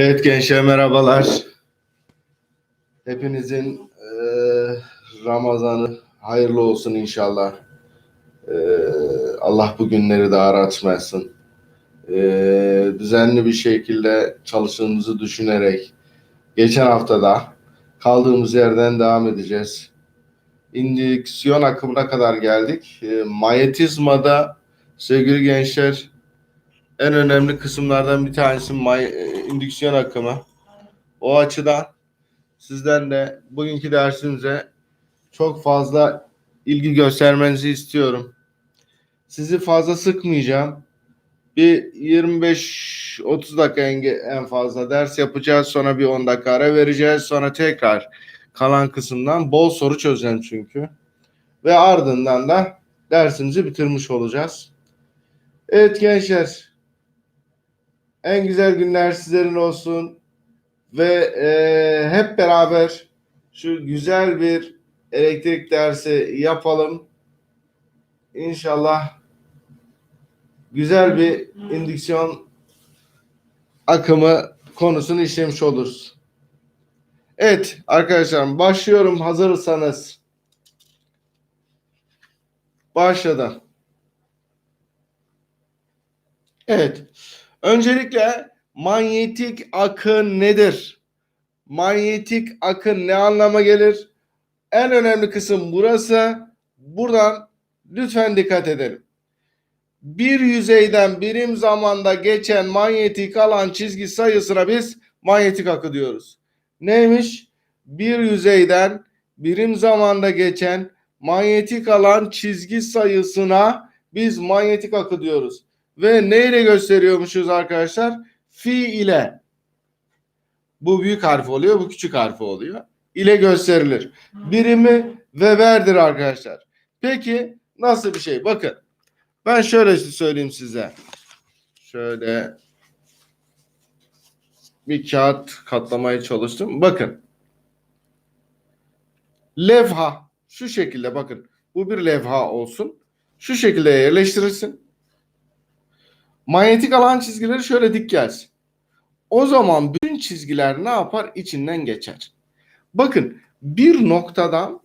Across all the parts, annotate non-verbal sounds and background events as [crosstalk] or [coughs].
Evet gençler merhabalar. Hepinizin eee, Ramazanı hayırlı olsun inşallah. Eee, Allah bu günleri de aratmasın. Eee, düzenli bir şekilde çalıştığımızı düşünerek geçen haftada kaldığımız yerden devam edeceğiz. İndüksiyon akımına kadar geldik. Eee, manyetizmada sevgili gençler en önemli kısımlardan bir tanesi may- e, indüksiyon akımı. O açıdan sizden de bugünkü dersimize çok fazla ilgi göstermenizi istiyorum. Sizi fazla sıkmayacağım. Bir 25-30 dakika en fazla ders yapacağız. Sonra bir 10 dakika ara vereceğiz. Sonra tekrar kalan kısımdan bol soru çözeceğim çünkü. Ve ardından da dersimizi bitirmiş olacağız. Evet gençler. En güzel günler sizlerin olsun ve eee, hep beraber şu güzel bir elektrik dersi yapalım. İnşallah güzel bir indüksiyon akımı konusunu işlemiş oluruz. Evet arkadaşlar başlıyorum hazırsanız. Başladım. Evet. Öncelikle manyetik akın nedir? Manyetik akın ne anlama gelir? En önemli kısım burası. Buradan lütfen dikkat edelim. Bir yüzeyden birim zamanda geçen manyetik alan çizgi sayısına biz manyetik akı diyoruz. Neymiş? Bir yüzeyden birim zamanda geçen manyetik alan çizgi sayısına biz manyetik akı diyoruz. Ve neyle gösteriyormuşuz arkadaşlar? Fi ile. Bu büyük harf oluyor, bu küçük harfi oluyor. İle gösterilir. Birimi Weber'dir arkadaşlar. Peki nasıl bir şey? Bakın. Ben şöyle söyleyeyim size. Şöyle bir kağıt katlamaya çalıştım. Bakın. Levha şu şekilde bakın. Bu bir levha olsun. Şu şekilde yerleştirirsin. Manyetik alan çizgileri şöyle dik gelsin. O zaman bütün çizgiler ne yapar? İçinden geçer. Bakın bir noktadan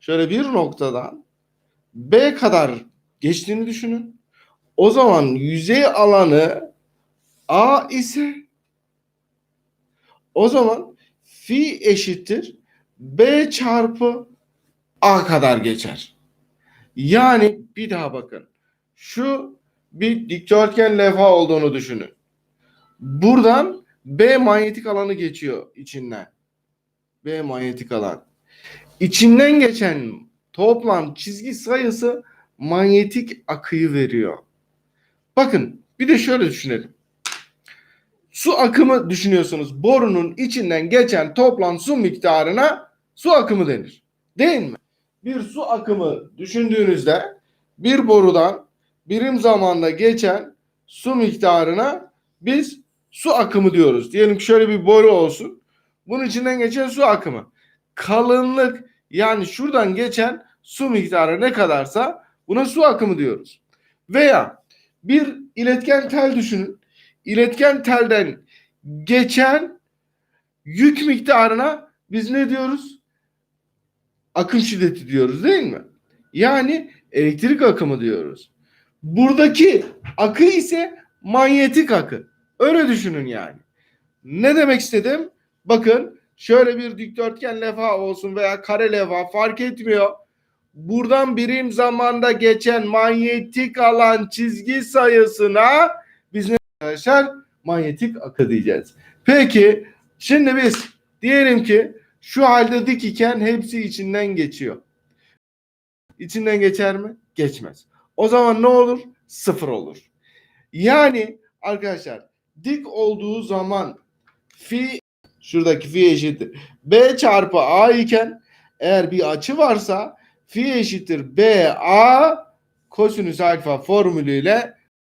şöyle bir noktadan B kadar geçtiğini düşünün. O zaman yüzey alanı A ise o zaman fi eşittir B çarpı A kadar geçer. Yani bir daha bakın. Şu bir dikdörtgen levha olduğunu düşünün. Buradan B manyetik alanı geçiyor içinden. B manyetik alan. İçinden geçen toplam çizgi sayısı manyetik akıyı veriyor. Bakın bir de şöyle düşünelim. Su akımı düşünüyorsunuz. Borunun içinden geçen toplam su miktarına su akımı denir. Değil mi? Bir su akımı düşündüğünüzde bir borudan birim zamanda geçen su miktarına biz su akımı diyoruz. Diyelim ki şöyle bir boru olsun. Bunun içinden geçen su akımı. Kalınlık yani şuradan geçen su miktarı ne kadarsa buna su akımı diyoruz. Veya bir iletken tel düşünün. İletken telden geçen yük miktarına biz ne diyoruz? Akım şiddeti diyoruz değil mi? Yani elektrik akımı diyoruz. Buradaki akı ise manyetik akı. Öyle düşünün yani. Ne demek istedim? Bakın şöyle bir dikdörtgen levha olsun veya kare levha fark etmiyor. Buradan birim zamanda geçen manyetik alan çizgi sayısına biz ne arkadaşlar? Manyetik akı diyeceğiz. Peki şimdi biz diyelim ki şu halde dik iken hepsi içinden geçiyor. İçinden geçer mi? Geçmez. O zaman ne olur? Sıfır olur. Yani arkadaşlar dik olduğu zaman fi şuradaki fi eşittir. B çarpı A iken eğer bir açı varsa fi eşittir B A kosinüs alfa formülüyle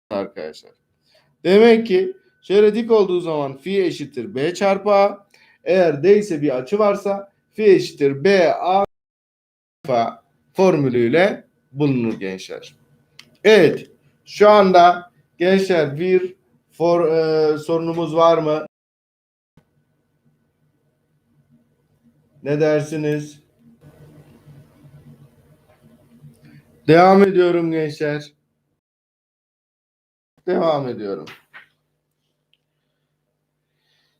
arkadaşlar. Demek ki şöyle dik olduğu zaman fi eşittir B çarpı A. Eğer D ise bir açı varsa fi eşittir B A alfa formülüyle bulunur gençler. Evet. Şu anda gençler bir for, e, sorunumuz var mı? Ne dersiniz? Devam ediyorum gençler. Devam ediyorum.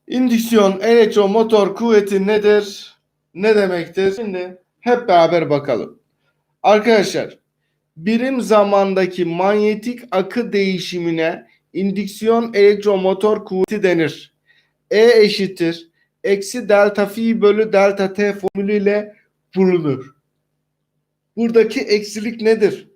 İndüksiyon elektromotor kuvveti nedir? Ne demektir? Şimdi hep beraber bakalım. Arkadaşlar birim zamandaki manyetik akı değişimine indüksiyon elektromotor kuvveti denir. E eşittir. Eksi delta fi bölü delta t formülüyle bulunur. Buradaki eksilik nedir?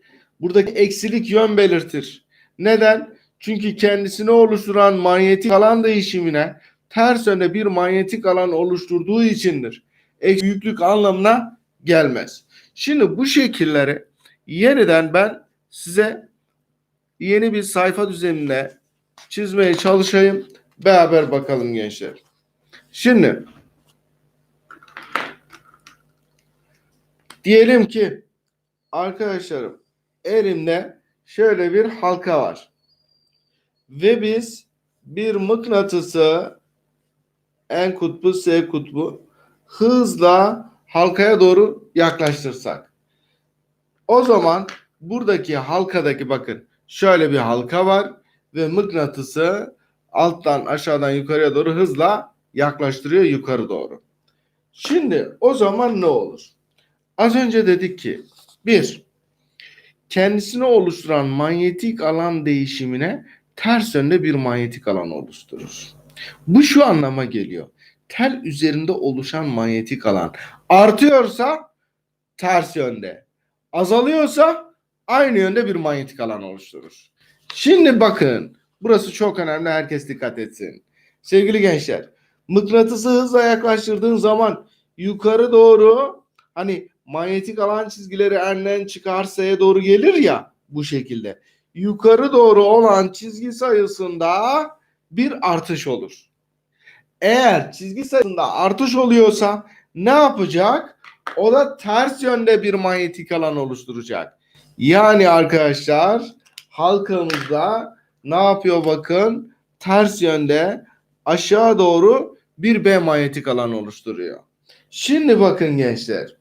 Buradaki eksilik yön belirtir. Neden? Çünkü kendisini oluşturan manyetik alan değişimine ters yönde bir manyetik alan oluşturduğu içindir. Eksi büyüklük anlamına gelmez. Şimdi bu şekilleri yeniden ben size yeni bir sayfa düzenine çizmeye çalışayım. Beraber bakalım gençler. Şimdi diyelim ki arkadaşlarım elimde şöyle bir halka var. Ve biz bir mıknatısı N kutbu S kutbu hızla halkaya doğru yaklaştırsak. O zaman buradaki halkadaki bakın şöyle bir halka var ve mıknatısı alttan aşağıdan yukarıya doğru hızla yaklaştırıyor yukarı doğru. Şimdi o zaman ne olur? Az önce dedik ki bir kendisini oluşturan manyetik alan değişimine ters yönde bir manyetik alan oluşturur. Bu şu anlama geliyor. Tel üzerinde oluşan manyetik alan artıyorsa ters yönde, azalıyorsa aynı yönde bir manyetik alan oluşturur. Şimdi bakın, burası çok önemli. Herkes dikkat etsin. Sevgili gençler, mıknatısı hızla yaklaştırdığın zaman yukarı doğru hani manyetik alan çizgileri N'den çıkar S'ye doğru gelir ya bu şekilde. Yukarı doğru olan çizgi sayısında bir artış olur. Eğer çizgi sayısında artış oluyorsa ne yapacak? O da ters yönde bir manyetik alan oluşturacak. Yani arkadaşlar halkamızda ne yapıyor bakın? Ters yönde aşağı doğru bir B manyetik alan oluşturuyor. Şimdi bakın gençler.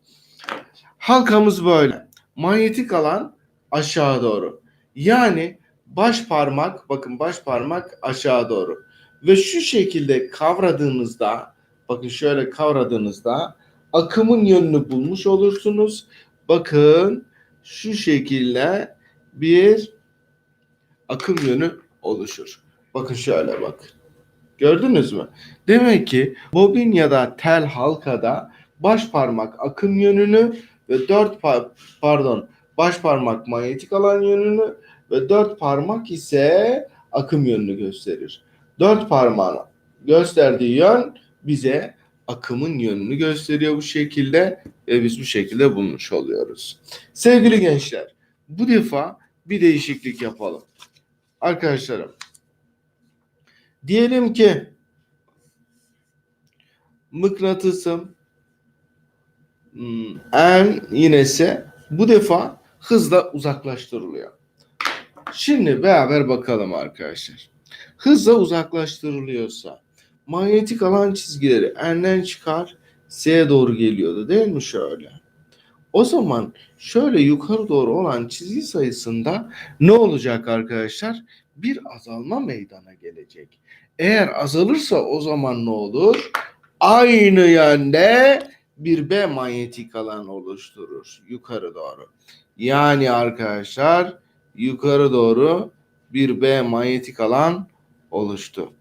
Halkamız böyle. Manyetik alan aşağı doğru. Yani baş parmak bakın baş parmak aşağı doğru. Ve şu şekilde kavradığınızda bakın şöyle kavradığınızda akımın yönünü bulmuş olursunuz. Bakın şu şekilde bir akım yönü oluşur. Bakın şöyle bak. Gördünüz mü? Demek ki bobin ya da tel halkada baş parmak akım yönünü ve dört par pardon baş parmak manyetik alan yönünü ve dört parmak ise akım yönünü gösterir. Dört parmağın gösterdiği yön bize akımın yönünü gösteriyor bu şekilde ve biz bu şekilde bulmuş oluyoruz. Sevgili gençler, bu defa bir değişiklik yapalım. Arkadaşlarım, diyelim ki mıknatısım hmm, N yinesi bu defa hızla uzaklaştırılıyor. Şimdi beraber bakalım arkadaşlar. Hızla uzaklaştırılıyorsa manyetik alan çizgileri N'den çıkar S'ye doğru geliyordu değil mi şöyle? O zaman şöyle yukarı doğru olan çizgi sayısında ne olacak arkadaşlar? Bir azalma meydana gelecek. Eğer azalırsa o zaman ne olur? Aynı yönde bir B manyetik alan oluşturur yukarı doğru. Yani arkadaşlar yukarı doğru bir B manyetik alan oluştu.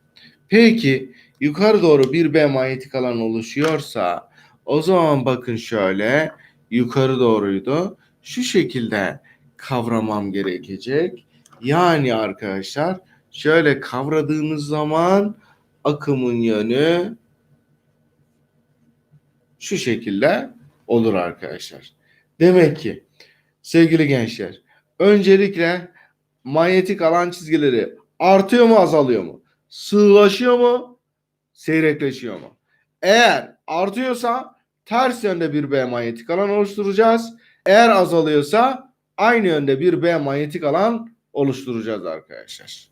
Peki yukarı doğru bir B manyetik alan oluşuyorsa o zaman bakın şöyle yukarı doğruydu. Şu şekilde kavramam gerekecek. Yani arkadaşlar şöyle kavradığınız zaman akımın yönü şu şekilde olur arkadaşlar. Demek ki sevgili gençler öncelikle manyetik alan çizgileri artıyor mu azalıyor mu? Sığlaşıyor mu? Seyrekleşiyor mu? Eğer artıyorsa ters yönde bir B manyetik alan oluşturacağız. Eğer azalıyorsa aynı yönde bir B manyetik alan oluşturacağız arkadaşlar.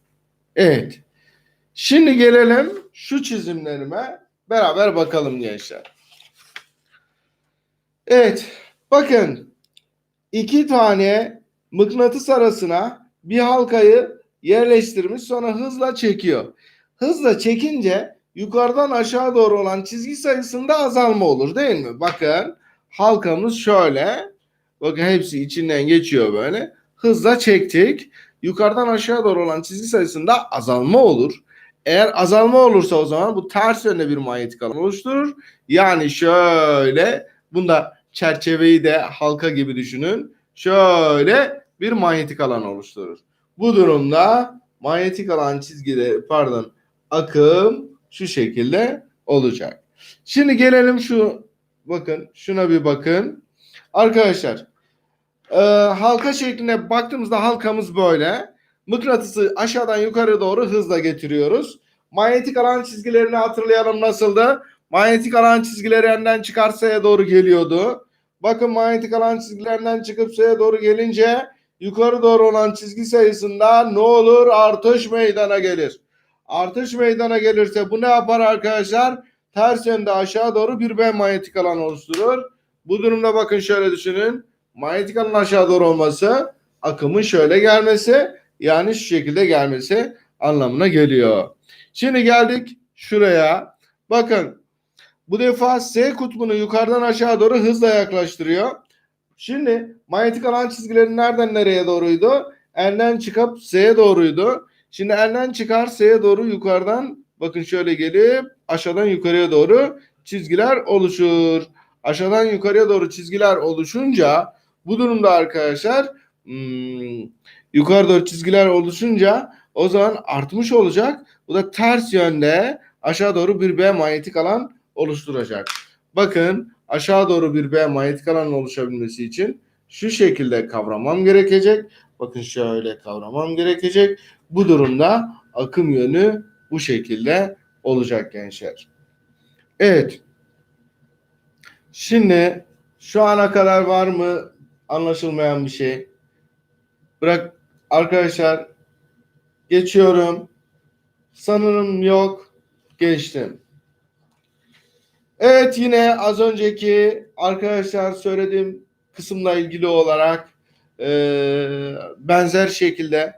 Evet. Şimdi gelelim şu çizimlerime beraber bakalım gençler. Evet. Bakın. iki tane mıknatıs arasına bir halkayı yerleştirmiş sonra hızla çekiyor. Hızla çekince yukarıdan aşağı doğru olan çizgi sayısında azalma olur değil mi? Bakın halkamız şöyle. Bakın hepsi içinden geçiyor böyle. Hızla çektik. Yukarıdan aşağı doğru olan çizgi sayısında azalma olur. Eğer azalma olursa o zaman bu ters yönde bir manyetik alan oluşturur. Yani şöyle bunda çerçeveyi de halka gibi düşünün. Şöyle bir manyetik alan oluşturur. Bu durumda manyetik alan çizgileri pardon akım şu şekilde olacak. Şimdi gelelim şu bakın şuna bir bakın. Arkadaşlar e, halka şeklinde baktığımızda halkamız böyle. Mıknatısı aşağıdan yukarı doğru hızla getiriyoruz. Manyetik alan çizgilerini hatırlayalım nasıldı? Manyetik alan çizgileri N'den çıkar S'ye doğru geliyordu. Bakın manyetik alan çizgilerinden çıkıp S'ye doğru gelince yukarı doğru olan çizgi sayısında ne olur? Artış meydana gelir. Artış meydana gelirse bu ne yapar arkadaşlar? Ters yönde aşağı doğru bir B manyetik alan oluşturur. Bu durumda bakın şöyle düşünün. Manyetik alan aşağı doğru olması akımın şöyle gelmesi yani şu şekilde gelmesi anlamına geliyor. Şimdi geldik şuraya. Bakın bu defa S kutbunu yukarıdan aşağı doğru hızla yaklaştırıyor. Şimdi manyetik alan çizgileri nereden nereye doğruydu? N'den çıkıp S'ye doğruydu. Şimdi N'den çıkar S'ye doğru yukarıdan bakın şöyle gelip aşağıdan yukarıya doğru çizgiler oluşur. Aşağıdan yukarıya doğru çizgiler oluşunca bu durumda arkadaşlar hmm, yukarı doğru çizgiler oluşunca o zaman artmış olacak. Bu da ters yönde aşağı doğru bir B manyetik alan oluşturacak. Bakın aşağı doğru bir B manyetik alan oluşabilmesi için şu şekilde kavramam gerekecek. Bakın şöyle kavramam gerekecek. Bu durumda akım yönü bu şekilde olacak gençler. Evet. Şimdi şu ana kadar var mı anlaşılmayan bir şey? Bırak arkadaşlar geçiyorum. Sanırım yok. Geçtim. Evet yine az önceki arkadaşlar söylediğim kısımla ilgili olarak benzer şekilde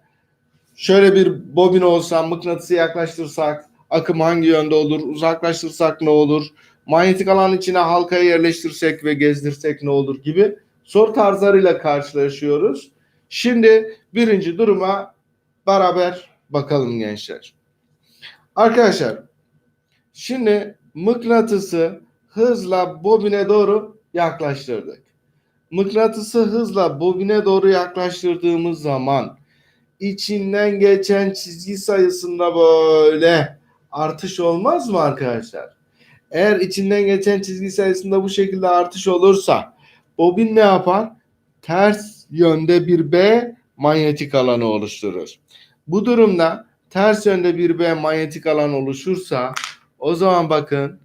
şöyle bir bobin olsa mıknatısı yaklaştırsak akım hangi yönde olur? Uzaklaştırsak ne olur? Manyetik alan içine halkayı yerleştirsek ve gezdirsek ne olur gibi soru tarzlarıyla karşılaşıyoruz. Şimdi birinci duruma beraber bakalım gençler. Arkadaşlar şimdi mıknatısı hızla bobine doğru yaklaştırdık. Mıknatısı hızla bobine doğru yaklaştırdığımız zaman içinden geçen çizgi sayısında böyle artış olmaz mı arkadaşlar? Eğer içinden geçen çizgi sayısında bu şekilde artış olursa bobin ne yapar? Ters yönde bir B manyetik alanı oluşturur. Bu durumda ters yönde bir B manyetik alan oluşursa o zaman bakın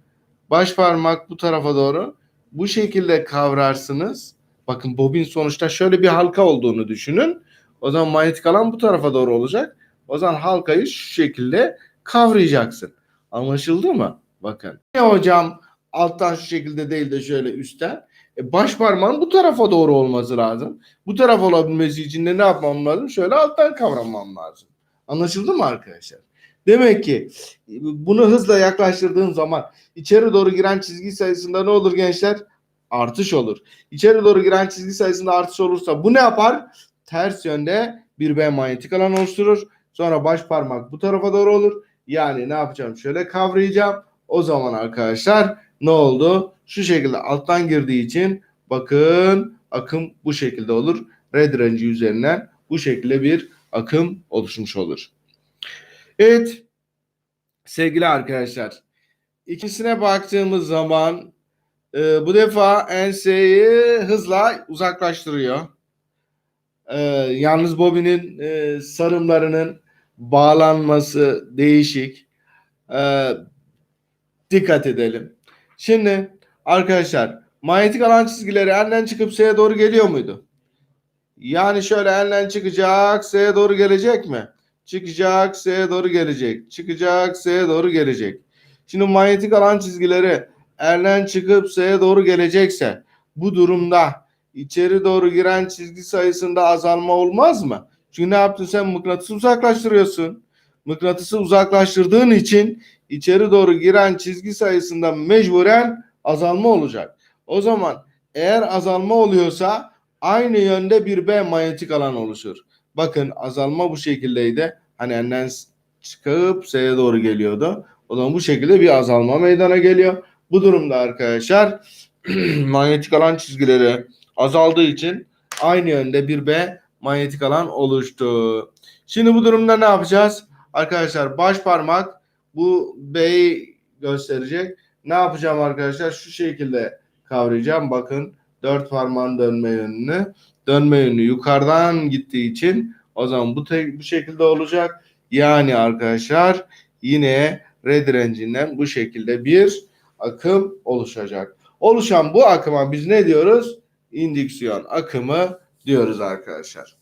baş parmak bu tarafa doğru bu şekilde kavrarsınız. Bakın bobin sonuçta şöyle bir halka olduğunu düşünün. O zaman manyetik alan bu tarafa doğru olacak. O zaman halkayı şu şekilde kavrayacaksın. Anlaşıldı mı? Bakın. Ne hocam alttan şu şekilde değil de şöyle üstten. E baş parmağın bu tarafa doğru olması lazım. Bu taraf olabilmesi için de ne yapmam lazım? Şöyle alttan kavramam lazım. Anlaşıldı mı arkadaşlar? Demek ki bunu hızla yaklaştırdığın zaman içeri doğru giren çizgi sayısında ne olur gençler? Artış olur. İçeri doğru giren çizgi sayısında artış olursa bu ne yapar? Ters yönde bir B manyetik alan oluşturur. Sonra baş parmak bu tarafa doğru olur. Yani ne yapacağım? Şöyle kavrayacağım. O zaman arkadaşlar ne oldu? Şu şekilde alttan girdiği için bakın akım bu şekilde olur. Red direnci üzerinden bu şekilde bir akım oluşmuş olur. Evet sevgili arkadaşlar ikisine baktığımız zaman e, bu defa enseyi hızla uzaklaştırıyor. E, yalnız bobinin e, sarımlarının bağlanması değişik. E, dikkat edelim. Şimdi arkadaşlar manyetik alan çizgileri elden çıkıp S'ye doğru geliyor muydu? Yani şöyle elden çıkacak S'ye doğru gelecek mi? Çıkacak S'ye doğru gelecek. Çıkacak S'ye doğru gelecek. Şimdi manyetik alan çizgileri elden çıkıp S'ye doğru gelecekse Bu durumda içeri doğru giren çizgi sayısında azalma olmaz mı? Çünkü ne yaptın sen mıknatısı uzaklaştırıyorsun. Mıknatısı uzaklaştırdığın için içeri doğru giren çizgi sayısında mecburen azalma olacak. O zaman eğer azalma oluyorsa aynı yönde bir B manyetik alan oluşur. Bakın azalma bu şekildeydi. Hani N'den çıkıp S'ye doğru geliyordu. O zaman bu şekilde bir azalma meydana geliyor. Bu durumda arkadaşlar [clears throat] manyetik alan çizgileri azaldığı için aynı yönde bir B manyetik alan oluştu. Şimdi bu durumda ne yapacağız? Arkadaşlar baş parmak bu B'yi gösterecek. Ne yapacağım arkadaşlar? Şu şekilde kavrayacağım. Bakın dört parmağın dönme yönünü. Dönme yönü yukarıdan gittiği için o zaman bu bu şekilde olacak. Yani arkadaşlar yine red direncinden bu şekilde bir akım oluşacak. Oluşan bu akıma biz ne diyoruz? İndüksiyon akımı diyoruz arkadaşlar.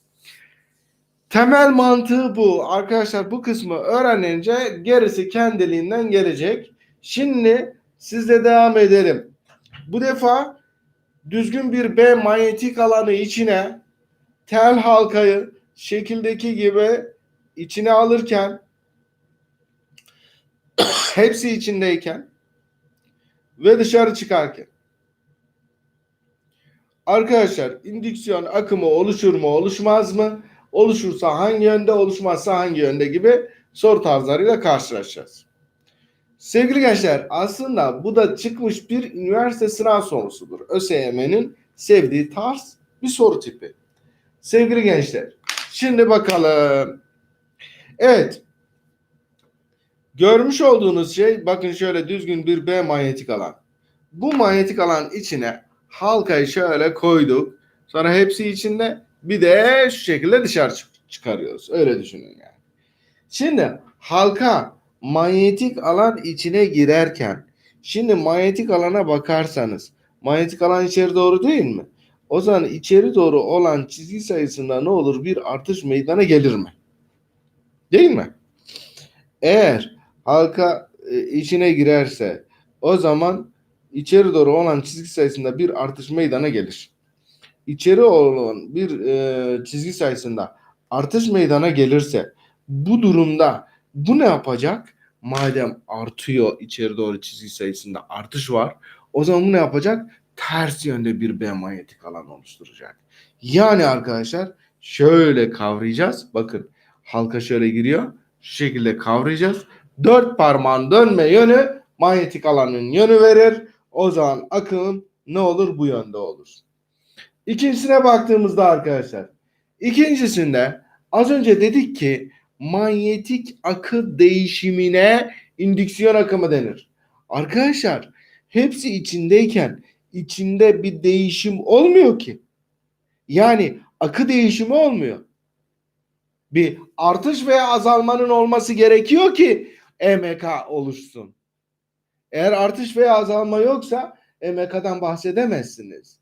Temel mantığı bu. Arkadaşlar bu kısmı öğrenince gerisi kendiliğinden gelecek. Şimdi sizle devam edelim. Bu defa düzgün bir B manyetik alanı içine tel halkayı şekildeki gibi içine alırken [coughs] hepsi içindeyken ve dışarı çıkarken arkadaşlar indüksiyon akımı oluşur mu oluşmaz mı? Oluşursa hangi yönde oluşmazsa hangi yönde gibi soru tarzlarıyla karşılaşacağız. Sevgili gençler aslında bu da çıkmış bir üniversite sınav sorusudur. ÖSYM'nin sevdiği tarz bir soru tipi. Sevgili gençler şimdi bakalım. Evet görmüş olduğunuz şey bakın şöyle düzgün bir B manyetik alan. Bu manyetik alan içine halkayı şöyle koyduk. Sonra hepsi içinde bir de şu şekilde dışarı çık- çıkarıyoruz. Öyle düşünün yani. Şimdi halka manyetik alan içine girerken şimdi manyetik alana bakarsanız manyetik alan içeri doğru değil mi? O zaman içeri doğru olan çizgi sayısında ne olur? Bir artış meydana gelir mi? Değil mi? Eğer halka e, içine girerse o zaman içeri doğru olan çizgi sayısında bir artış meydana gelir. İçeri olan bir e, çizgi sayısında artış meydana gelirse bu durumda bu ne yapacak? Madem artıyor içeri doğru çizgi sayısında artış var. O zaman bu ne yapacak? Ters yönde bir B manyetik alan oluşturacak. Yani arkadaşlar şöyle kavrayacağız. Bakın halka şöyle giriyor. Şu şekilde kavrayacağız. Dört parmağın dönme yönü manyetik alanın yönü verir. O zaman akım ne olur? Bu yönde olur. İkincisine baktığımızda arkadaşlar. İkincisinde az önce dedik ki manyetik akı değişimine indüksiyon akımı denir. Arkadaşlar hepsi içindeyken içinde bir değişim olmuyor ki. Yani akı değişimi olmuyor. Bir artış veya azalmanın olması gerekiyor ki EMK oluşsun. Eğer artış veya azalma yoksa EMK'dan bahsedemezsiniz.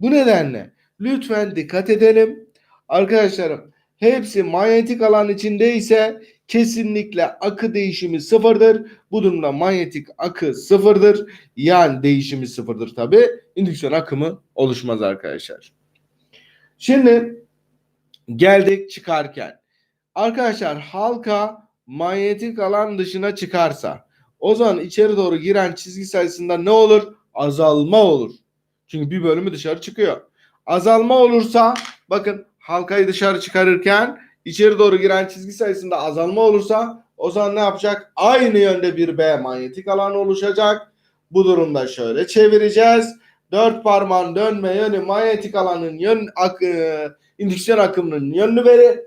Bu nedenle lütfen dikkat edelim. Arkadaşlarım hepsi manyetik alan içindeyse kesinlikle akı değişimi sıfırdır. Bu durumda manyetik akı sıfırdır. Yani değişimi sıfırdır tabi. İndüksiyon akımı oluşmaz arkadaşlar. Şimdi geldik çıkarken. Arkadaşlar halka manyetik alan dışına çıkarsa o zaman içeri doğru giren çizgi sayısında ne olur? Azalma olur. Çünkü bir bölümü dışarı çıkıyor. Azalma olursa bakın halkayı dışarı çıkarırken içeri doğru giren çizgi sayısında azalma olursa o zaman ne yapacak? Aynı yönde bir B manyetik alan oluşacak. Bu durumda şöyle çevireceğiz. Dört parmağın dönme yönü manyetik alanın yön ak, e, indüksiyon akımının yönünü verir.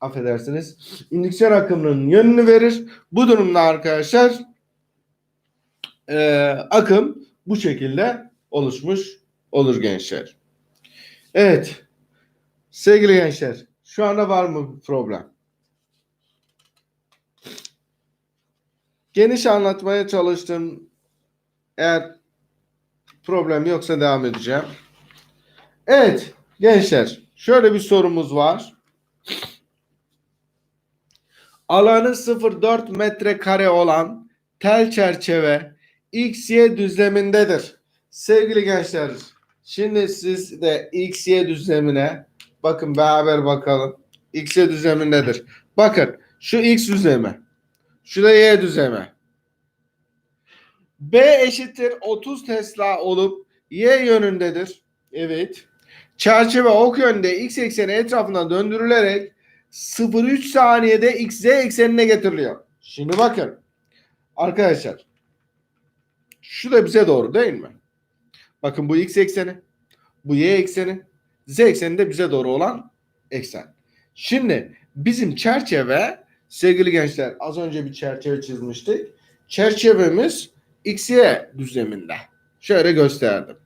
Affedersiniz. İndüksiyon akımının yönünü verir. Bu durumda arkadaşlar e, akım bu şekilde oluşmuş olur gençler. Evet. Sevgili gençler, şu anda var mı problem? Geniş anlatmaya çalıştım. Eğer problem yoksa devam edeceğim. Evet gençler, şöyle bir sorumuz var. Alanı 0.4 metrekare olan tel çerçeve X, Y düzlemindedir. Sevgili gençler, şimdi siz de X, Y düzlemine bakın beraber bakalım. X, Y düzlemindedir. Bakın şu X düzlemi, şu da Y düzlemi. B eşittir 30 Tesla olup Y yönündedir. Evet. Çerçeve ok yönde X ekseni etrafına döndürülerek 0,3 saniyede X, Y eksenine getiriliyor. Şimdi bakın. Arkadaşlar. Şu da bize doğru değil mi? Bakın bu X ekseni. Bu Y ekseni. Z ekseni de bize doğru olan eksen. Şimdi bizim çerçeve sevgili gençler az önce bir çerçeve çizmiştik. Çerçevemiz XY düzleminde. Şöyle gösterdim.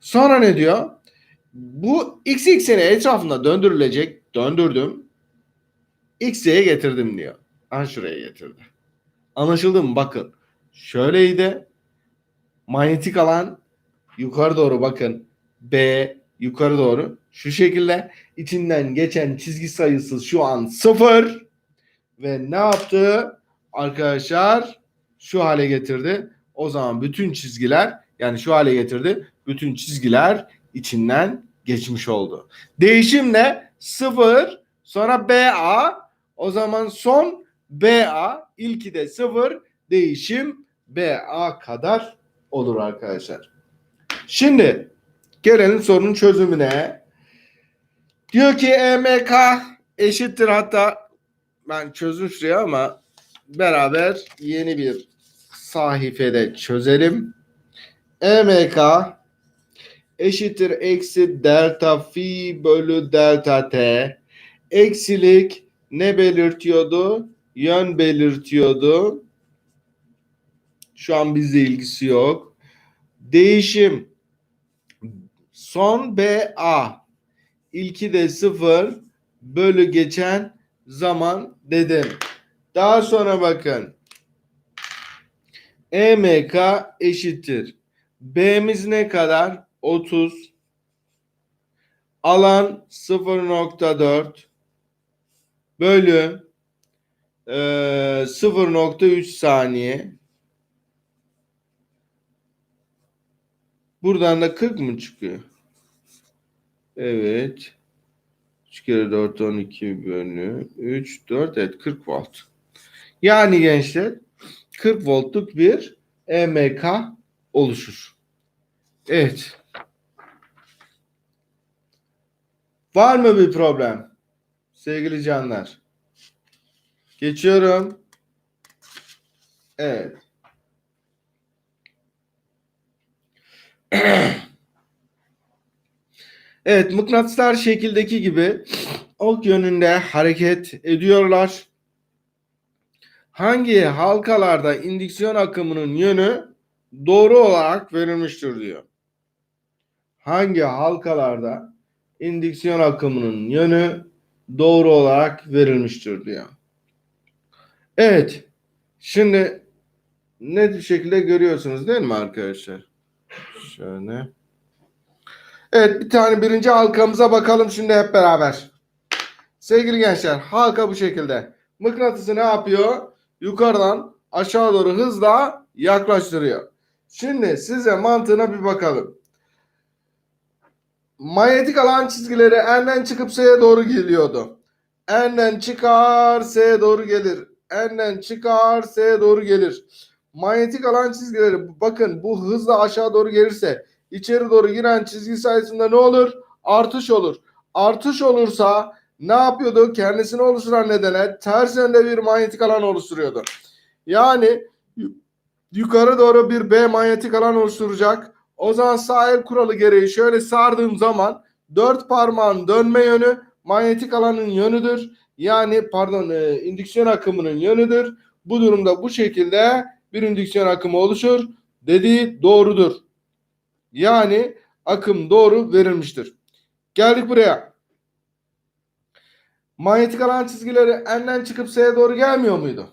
Sonra ne diyor? Bu x ekseni etrafında döndürülecek. Döndürdüm. X'ye getirdim diyor. Aha şuraya getirdi. Anlaşıldı mı? Bakın. Şöyleydi. Manyetik alan yukarı doğru bakın. B yukarı doğru. Şu şekilde içinden geçen çizgi sayısı şu an sıfır. Ve ne yaptı? Arkadaşlar şu hale getirdi. O zaman bütün çizgiler yani şu hale getirdi. Bütün çizgiler içinden geçmiş oldu. Değişim ne? 0 sonra BA o zaman son BA ilki de 0 değişim BA kadar olur arkadaşlar. Şimdi gelelim sorunun çözümüne. Diyor ki EMK eşittir hatta ben çözdüm şuraya ama beraber yeni bir sahifede çözelim. EMK eşittir eksi delta fi bölü delta t. Eksilik ne belirtiyordu? Yön belirtiyordu. Şu an bizde ilgisi yok. Değişim son BA ilki de sıfır bölü geçen zaman dedim. Daha sonra bakın. EMK eşittir. B'miz ne kadar? 30. Alan 0.4 bölü e, 0.3 saniye. Buradan da 40 mı çıkıyor? Evet. 3 kere 4 12 bölü 3 4 evet 40 volt. Yani gençler 40 voltluk bir EMK oluşur. Evet. Var mı bir problem? Sevgili canlar. Geçiyorum. Evet. [clears throat] Evet, mıknatıslar şekildeki gibi ok yönünde hareket ediyorlar. Hangi halkalarda indüksiyon akımının yönü doğru olarak verilmiştir diyor. Hangi halkalarda indüksiyon akımının yönü doğru olarak verilmiştir diyor. Evet. Şimdi net bir şekilde görüyorsunuz değil mi arkadaşlar? Şöyle. Evet bir tane birinci halkamıza bakalım şimdi hep beraber. Sevgili gençler halka bu şekilde. Mıknatısı ne yapıyor? Yukarıdan aşağı doğru hızla yaklaştırıyor. Şimdi size mantığına bir bakalım. Manyetik alan çizgileri N'den çıkıp S'ye doğru geliyordu. N'den çıkar S'ye doğru gelir. N'den çıkar S'ye doğru gelir. Manyetik alan çizgileri bakın bu hızla aşağı doğru gelirse içeri doğru giren çizgi sayısında ne olur? Artış olur. Artış olursa ne yapıyordu? Kendisini oluşturan nedene ters yönde bir manyetik alan oluşturuyordu. Yani yukarı doğru bir B manyetik alan oluşturacak. O zaman sağ el kuralı gereği şöyle sardığım zaman dört parmağın dönme yönü manyetik alanın yönüdür. Yani pardon e, indüksiyon akımının yönüdür. Bu durumda bu şekilde bir indüksiyon akımı oluşur. Dediği doğrudur. Yani akım doğru verilmiştir. Geldik buraya. Manyetik alan çizgileri N'den çıkıp S'ye doğru gelmiyor muydu?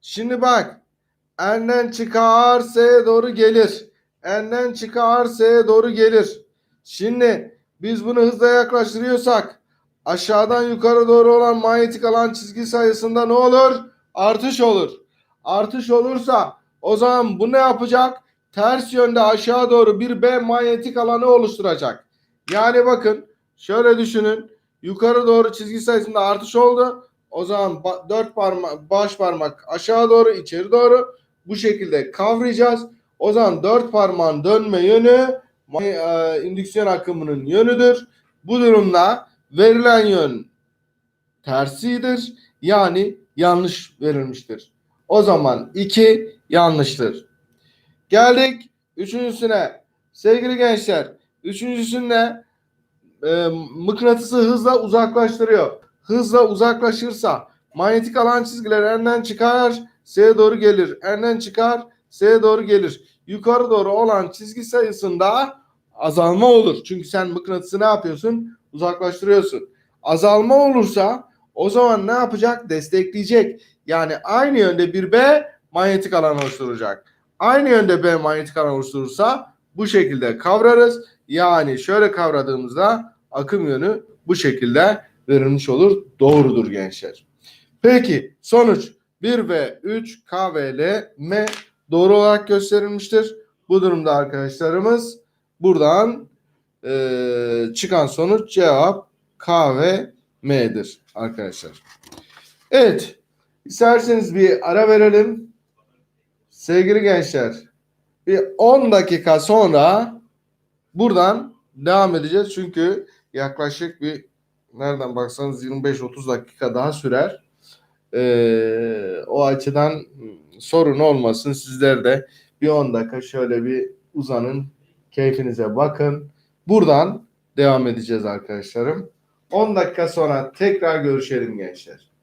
Şimdi bak. N'den çıkar S'ye doğru gelir. N'den çıkar S'ye doğru gelir. Şimdi biz bunu hızla yaklaştırıyorsak aşağıdan yukarı doğru olan manyetik alan çizgi sayısında ne olur? Artış olur. Artış olursa O zaman bu ne yapacak? Ters yönde aşağı doğru bir B manyetik alanı oluşturacak. Yani bakın şöyle düşünün. Yukarı doğru çizgi sayısında artış oldu. O zaman dört parmak baş parmak aşağı doğru içeri doğru bu şekilde kavrayacağız. O zaman dört parmağın dönme yönü e, indüksiyon akımının yönüdür. Bu durumda verilen yön tersidir. Yani yanlış verilmiştir. O zaman 2 yanlıştır. Geldik üçüncüsüne. Sevgili gençler, üçüncüsünde e, mıknatısı hızla uzaklaştırıyor. Hızla uzaklaşırsa manyetik alan çizgileri N'den çıkar, S'ye doğru gelir. N'den çıkar, S'ye doğru gelir. Yukarı doğru olan çizgi sayısında azalma olur. Çünkü sen mıknatısı ne yapıyorsun? Uzaklaştırıyorsun. Azalma olursa o zaman ne yapacak? Destekleyecek. Yani aynı yönde bir B manyetik alan oluşturacak. Aynı yönde B manyetik alan oluşturursa bu şekilde kavrarız. Yani şöyle kavradığımızda akım yönü bu şekilde verilmiş olur. Doğrudur gençler. Peki sonuç 1 ve 3 K M doğru olarak gösterilmiştir. Bu durumda arkadaşlarımız buradan eee, çıkan sonuç cevap K ve M'dir arkadaşlar. Evet. İsterseniz bir ara verelim. Sevgili gençler, bir 10 dakika sonra buradan devam edeceğiz. Çünkü yaklaşık bir nereden baksanız 25-30 dakika daha sürer. Ee, o açıdan sorun olmasın. Sizler de bir 10 dakika şöyle bir uzanın, keyfinize bakın. Buradan devam edeceğiz arkadaşlarım. 10 dakika sonra tekrar görüşelim gençler.